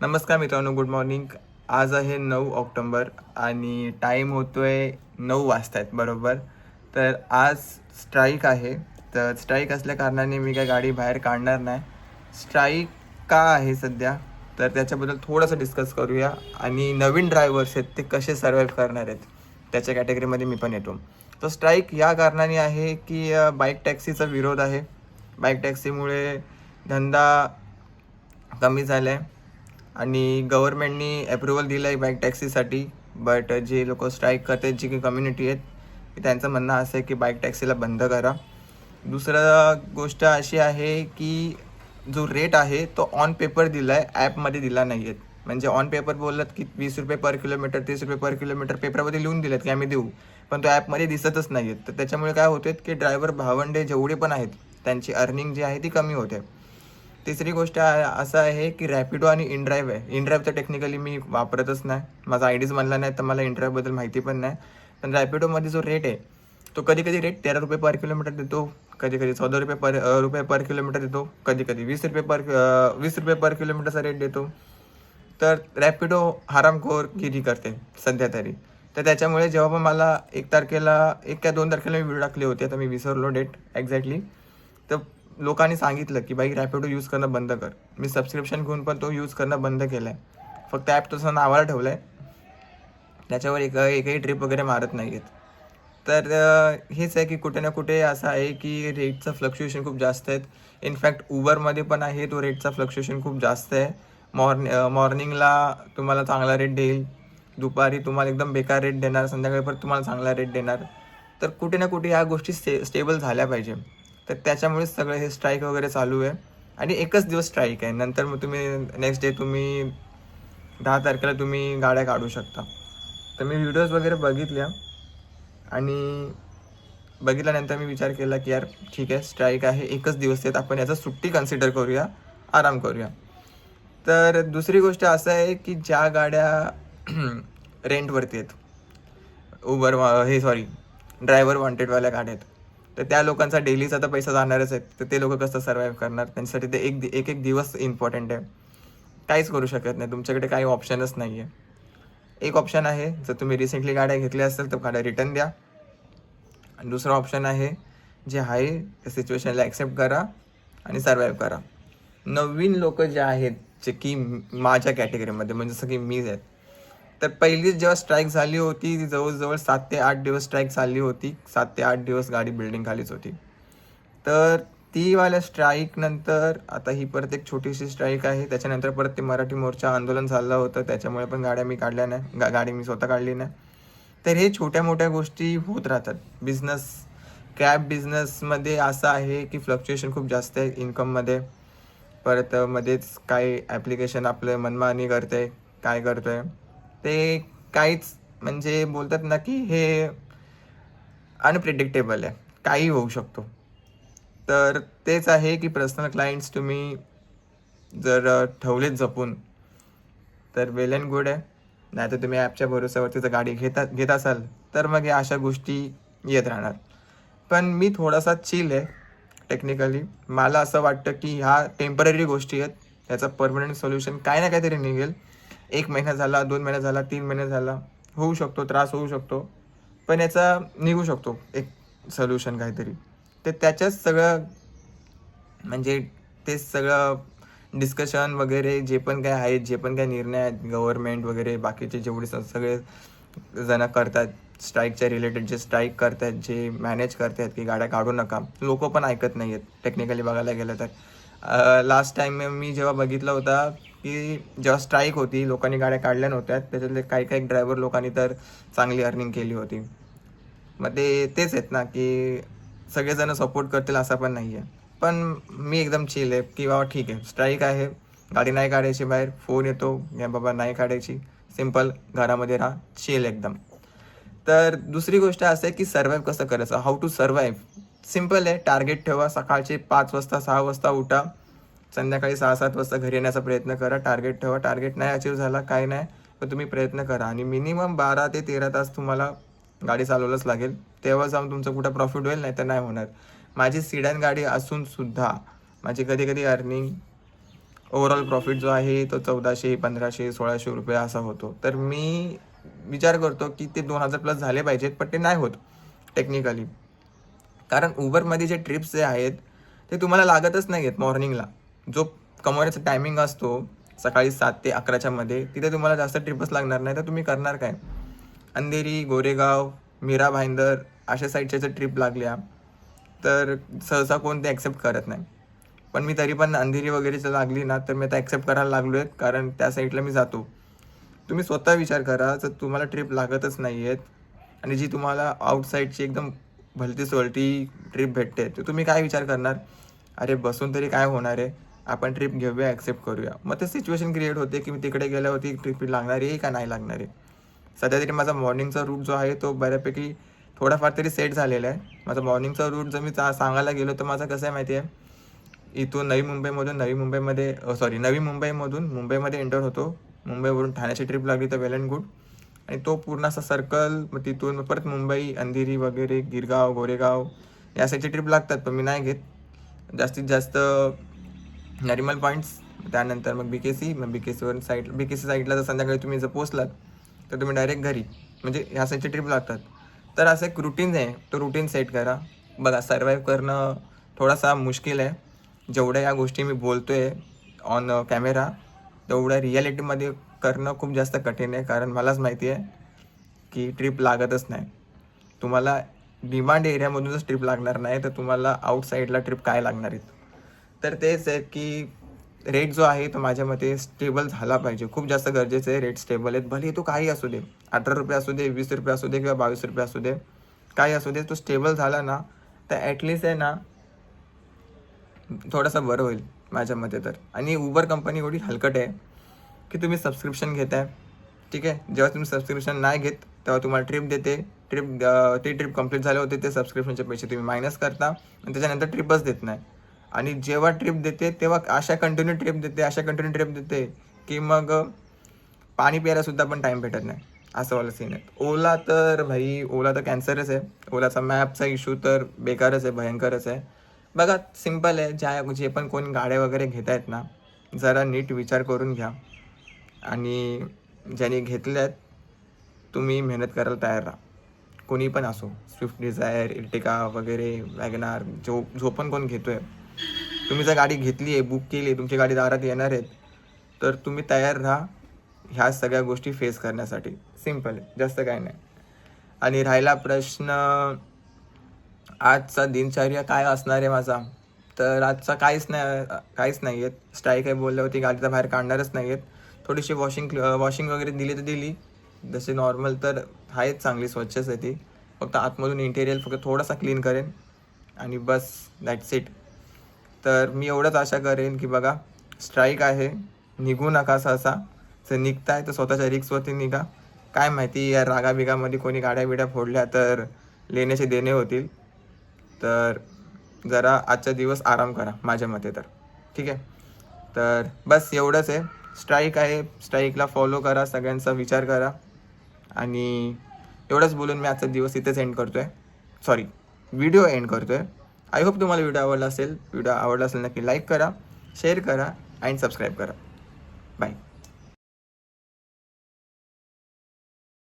नमस्कार मित्रांनो good morning आज आहे नऊ ऑक्टोंबर आणि टाईम होतोय नऊ वाजता आहेत बरोबर? तर आज स्ट्राईक आहे. तर स्ट्राईक असल्या कारणाने मी काय गाडी बाहेर काढणार नाही. स्ट्राईक का आहे सध्या? तर त्याच्याबद्दल थोडंसं डिस्कस करूया. आणि नवीन ड्रायव्हर्स आहेत ते कसे सर्वाईव्ह करणार आहेत त्याच्या कॅटेगरीमध्ये मी पण येतो. तर स्ट्राईक या कारणाने आहे की बाईक टॅक्सीचा विरोध आहे. बाईक टॅक्सीमुळे धंदा कमी झाला आहे आणि गव्हर्नमेंटनी अप्रुव्हल दिलं आहे बाईक टॅक्सीसाठी बट जे लोक स्ट्राईक करतात जी की कम्युनिटी आहेत की त्यांचं म्हणणं असं आहे की बाईक टॅक्सीला बंद करा. दुसरं गोष्ट अशी आहे की जो रेट आहे तो ऑन पेपर दिला आहे ॲपमध्ये दिला नाही आहेत म्हणजे ऑन पेपर बोललात की वीस रुपये पर किलोमीटर तीस रुपये पर किलोमीटर पेपरमध्ये लिहून दिलेत की आम्ही देऊ. पण तो ॲपमध्ये दिसतच नाही आहेत तर त्याच्यामुळे काय होते की ड्रायव्हर भावंडे जेवढे पण आहेत त्यांची अर्निंग जी आहे ती कमी होते. तिसरी गोष्ट असं आहे की रॅपिडो आणि इनड्राईव्ह आहे. इनड्राईव्ह तर टेक्निकली मी वापरतच नाही. माझा आय डीज म्हणला नाही तर मला इनड्राईव्हबद्दल माहिती पण नाही. पण रॅपिडोमध्ये जो रेट आहे तो कधी कधी रेट तेरा रुपये पर किलोमीटर देतो कधी कधी चौदा रुपये पर रुपये पर किलोमीटर देतो कधी कधी वीस रुपये पर वीस रुपये पर किलोमीटरचा रेट देतो. तर रॅपिडो हरामखोर गिरी करते सध्या तरी. तर त्याच्यामुळे जेव्हा पण मला एक तारखेला एक का दोन तारखेला मी व्हिडिओ टाकले होते आता मी विसरलो डेट एक्झॅक्टली तर लोकांनी सांगितलं की बाई रॅपिडो यूज करणं बंद कर. मी सबस्क्रिप्शन घेऊन पण तो यूज करणं बंद केलं आहे फक्त ॲप तसं नावाला ठेवलं आहे त्याच्यावर एक एकही ट्रिप वगैरे मारत नाही आहेत तर हेच आहे की कुठे ना कुठे असं आहे की रेटचं फ्लक्च्युएशन खूप जास्त आहेत. इनफॅक्ट उबरमध्ये पण आहे तो रेटचा फ्लक्च्युएशन खूप जास्त आहे. मॉर्नि मॉर्निंगला तुम्हाला चांगला रेट देईल. दुपारी तुम्हाला एकदम बेकार रेट देणार. संध्याकाळी पण तुम्हाला चांगला रेट देणार. तर कुठे ना कुठे ह्या गोष्टी स्टे स्टेबल झाल्या पाहिजे. तर त्याच्यामुळेच सगळं हे स्ट्राईक वगैरे चालू आहे. आणि एकच दिवस स्ट्राईक आहे. नंतर मग तुम्ही नेक्स्ट डे तुम्ही दहा तारखेला तुम्ही गाड्या काढू शकता. तर मी व्हिडिओज वगैरे बघितल्या. आणि बघितल्यानंतर मी विचार केला की यार ठीक आहे स्ट्राईक आहे एकच दिवस आहेत. आपण याचा सुट्टी कन्सिडर करूया आराम करूया. तर दुसरी गोष्ट असं आहे की ज्या गाड्या रेंटवरती आहेत उबर हे सॉरी ड्रायव्हर वॉन्टेडवाल्या गाड्या आहेत. तर त्या लोकांचा डेलीचा तर पैसा जाणारच आहे. तर ते लोक कसं सर्वाईव्ह करणार? त्यांच्यासाठी ते एक एक एक दिवस इम्पॉर्टंट आहे. काहीच करू शकत नाही. तुमच्याकडे काही ऑप्शनच नाही आहे एक ऑप्शन आहे जर तुम्ही रिसेंटली गाड्या घेतल्या असेल तर गाड्या रिटर्न द्या. आणि दुसरं ऑप्शन आहे जे आहे त्या सिच्युएशनला ॲक्सेप्ट करा आणि सर्वाईव्ह करा. नवीन लोक जे आहेत जे की माझ्या कॅटेगरीमध्ये म्हणजे जसं की मीच आहेत तर पहिलीच जेव्हा स्ट्राईक झाली होती ती जवळजवळ सात ते आठ दिवस स्ट्राईक झाली होती. सात ते आठ दिवस गाडी बिल्डिंग खालीच होती. तर तीवाल्या स्ट्राईक नंतर आता ही परत एक छोटीशी स्ट्राईक आहे. त्याच्यानंतर परत ते मराठी मोर्चा आंदोलन झालं होतं. त्याच्यामुळे पण गाड्या मी काढल्या नाही. गा गाडी मी स्वतः काढली नाही. तर हे छोट्या मोठ्या गोष्टी होत राहतात. बिझनेस कॅब बिझनेसमध्ये असं आहे की फ्लक्च्युएशन खूप जास्त आहे इन्कममध्ये परत मध्येच काही ॲप्लिकेशन आपलं मनमानी करते काय करतोय. ते काहीच म्हणजे बोलतात ना की हे अनप्रिडिक्टेबल आहे. काही होऊ शकतो. तर तेच आहे की पर्सनल क्लायंट्स तुम्ही जर ठेवलेत जपून तर वेल अँड गुड आहे. नाही तर तुम्ही ॲपच्या भरोसावरती जर गाडी घेता घेत असाल तर मग या अशा गोष्टी येत राहणार. पण मी थोडासा चिल आहे टेक्निकली मला असं वाटतं की ह्या टेंपररी गोष्टी आहेत. ह्याचं परमनंट सोल्युशन काय ना काहीतरी निघेल. एक महिना झाला दोन महिना झाला तीन महिने झाला होऊ शकतो त्रास होऊ शकतो. पण याचा निघू शकतो एक सोल्युशन काहीतरी. तर त्याच्याच सगळं म्हणजे ते सगळं डिस्कशन वगैरे जे पण काय आहेत जे पण काय निर्णय आहेत गव्हर्नमेंट वगैरे बाकीचे जेवढे सगळे जण करतात स्ट्राईकच्या रिलेटेड जे स्ट्राईक करतात जे मॅनेज करतात की गाड्या काढू नका. लोक पण ऐकत नाही आहेत टेक्निकली बघायला गेलं तर. लास्ट टाइम मी जेव्हा बघितला होता की जेव्हा स्ट्राईक होती लोकांनी गाड्या काढल्या नव्हत्या. त्याच्यातले काही काही ड्रायव्हर लोकांनी तर चांगली अर्निंग केली होती. मग ते तेच आहेत ना की सगळेजण सपोर्ट करतील असं पण नाही आहे पण मी एकदम चिल आहे की बाबा ठीक आहे स्ट्राईक आहे. गाडी नाही काढायची बाहेर फोन येतो. या बाबा नाही काढायची. सिंपल घरामध्ये राहा चिल एकदम. तर दुसरी गोष्ट असं आहे की सर्वाईव्ह कसं करायचं? हाऊ टू सर्वाईव्ह सिंपल आहे टार्गेट ठेवा. सकाळचे पाच वाजता सहा वाजता उठा. संध्याकाळी सहा सात वाजता घरी येण्याचा प्रयत्न करा. टार्गेट ठेवा. टार्गेट नाही अचीव झाला काय नाही. पण तुम्ही प्रयत्न करा. आणि मिनिमम बारा ते तेरा तास तुम्हाला गाडी चालवलंच लागेल. तेव्हा जाऊन तुमचं कुठं प्रॉफिट होईल नाही तर नाही होणार. माझी सिडॅन गाडी असून सुद्धा माझी कधी कधी अर्निंग ओव्हरऑल प्रॉफिट जो आहे तो चौदाशे पंधराशे सोळाशे रुपये असा होतो. तर मी विचार करतो की ते दोन हजार प्लस झाले पाहिजेत पण ते नाही होत टेक्निकली कारण उबरमध्ये जे ट्रिप्स जे आहेत ते तुम्हाला लागतच नाही आहेत मॉर्निंगला जो कमवण्याचा टायमिंग असतो सकाळी सात ते अकराच्या मध्ये तिथे तुम्हाला जास्त ट्रिपच लागणार नाही तर तुम्ही करणार काय? अंधेरी गोरेगाव मीरा भाईंदर अशा साईडच्या जर ट्रिप लागल्या. तर सहसा कोण ते ॲक्सेप्ट करत नाही. पण मी तरी पण अंधेरी वगैरे जर लागली ना तर मी आता ॲक्सेप्ट करायला लागलो आहे कारण त्या साईडला मी जातो. तुम्ही स्वतः विचार करा जर तुम्हाला ट्रिप लागतच नाही आहेत आणि जी तुम्हाला आउटसाईडची एकदम भलती सोलटी ट्रिप भेटते तर तुम्ही काय विचार करणार? अरे बसून तरी काय होणार आहे? आपण ट्रिप घेऊया ॲक्सेप्ट करूया. मग ते सिच्युएशन क्रिएट होते की मी तिकडे गेल्यावरती ट्रिप लागणार आहे का नाही लागणार आहे? सध्या तरी माझा मॉर्निंगचा रूट जो आहे तो बऱ्यापैकी थोडाफार तरी सेट झालेला आहे. माझा मॉर्निंगचा रूट जर मी चा- सांगायला गेलो तर माझा कसं आहे माहिती आहे? इथून नवी मुंबईमधून नवी मुंबईमध्ये सॉरी नवी मुंबईमधून मुंबईमध्ये एंटर होतो. मुंबईवरून ठाण्याची ट्रिप लागली तर वेल अँड गुड आणि तो पूर्ण असा सर्कल मग तिथून परत मुंबई अंधेरी वगैरे गिरगाव गोरेगाव या साईडची ट्रिप लागतात पण मी नाही घेत. जास्तीत जास्त नॅरिमल पॉईंट्स त्यानंतर मग बी के सी मग बी के सीवरून साईड बी के सी साईडला जर संध्याकाळी तुम्ही जर पोचलात तर तुम्ही डायरेक्ट घरी म्हणजे ह्या साईडची ट्रिप लागतात. तर असं एक रुटीन आहे तो रुटीन सेट करा. बघा सर्वाईव्ह करणं थोडासा मुश्किल आहे. जेवढ्या या गोष्टी मी बोलतो आहे ऑन कॅमेरा तेवढ्या रियालिटीमध्ये करणं खूप जास्त कठीण आहे कारण मलाच माहिती आहे की ट्रिप लागतच नाही. तुम्हाला डिमांड एरियामधूनच ट्रिप लागणार नाही तर तुम्हाला आउटसाईडला ट्रिप काय लागणार आहेत? तर तेच आहे की रेट जो आहे तो माझ्या मते स्टेबल झाला पाहिजे. खूप जास्त गरजेचं आहे रेट स्टेबल आहेत. भले तो काही असू दे अठरा रुपये असू दे वीस रुपये असू दे किंवा बावीस रुपये असू दे काही असू दे तो स्टेबल झाला ना तर ॲटलिस्ट आहे ना थोडासा बरं होईल माझ्या मते तर. आणि उबर कंपनी एवढी हलकट आहे की तुम्ही सबस्क्रिप्शन घेताय. ठीक आहे? जेव्हा तुम्ही सबस्क्रिप्शन नाही घेत तेव्हा तुम्हाला ट्रिप देते. ट्रिप ती ट्रिप कंप्लीट झाले होते ते सबस्क्रिप्शनचे पैसे तुम्ही मायनस करता. आणि त्याच्यानंतर ट्रिपच देत नाही. आणि जेव्हा ट्रिप देते तेव्हा अशा कंटिन्यू ट्रिप देते अशा कंटिन्यू ट्रिप देते की मग पाणी प्यायला सुद्धा पण टाईम भेटत नाही. असं वाला सीन आहे. ओला तर भाई ओला तर कॅन्सरच आहे. ओलाचा मॅपचा इशू तर बेकारच आहे भयंकरच आहे. बघा सिंपल आहे. ज्या जे पण कोण गाड्या वगैरे घेत आहेत ना जरा नीट विचार करून घ्या. आणि ज्यांनी घेतल्या आहेत तुम्ही मेहनत करायला तयार राहा. कोणी पण असो स्विफ्ट डिझायर इर्टिका वगैरे वॅगनार जो जो पण कोण घेतो आहे तुम्ही जर गाडी घेतली आहे बुक केली आहे तुमची गाडी दारात येणार आहेत तर तुम्ही तयार राहा ह्या सगळ्या गोष्टी फेस करण्यासाठी. सिंपल आहे जास्त काय नाही. आणि राहिला प्रश्न आजचा दिनचर्या काय असणार आहे माझा? तर आजचा काहीच नाही काहीच नाही आहेत स्ट्राईक आहे बोलल्यावरती गाडीचा बाहेर काढणारच नाही आहेत थोडीशी वॉशिंग वॉशिंग वगैरे दिली तर दिली. जसे नॉर्मल तर आहेच चांगली स्वच्छच आहे ती. फक्त आतमधून इंटेरियर फक्त थोडासा क्लीन करेन. आणि बस दॅट्स इट तर मी एवढंच आशा करेन की बघा स्ट्राईक आहे निघू नका सहसा. जर निघताय तर स्वतःच्या रिक्सवरती निघा. काय माहिती या रागा बिगामध्ये कोणी गाड्या बिड्या फोडल्या तर लेण्याचे देणे होतील. तर जरा आजचा दिवस आराम करा माझ्या मते तर. ठीक आहे? तर बस एवढंच आहे. स्ट्राईक आहे. स्ट्राईकला फॉलो करा सगळ्यांचा विचार करा. आणि एवढंच बोलून मी आजचा दिवस इथेच एंड करतो आहे सॉरी व्हिडिओ एंड करतो आहे आय होप तुम्हाला व्हिडिओ आवडला असेल. व्हिडिओ आवडला असेल नक्की लाईक करा शेअर करा अँड सबस्क्राईब करा. बाय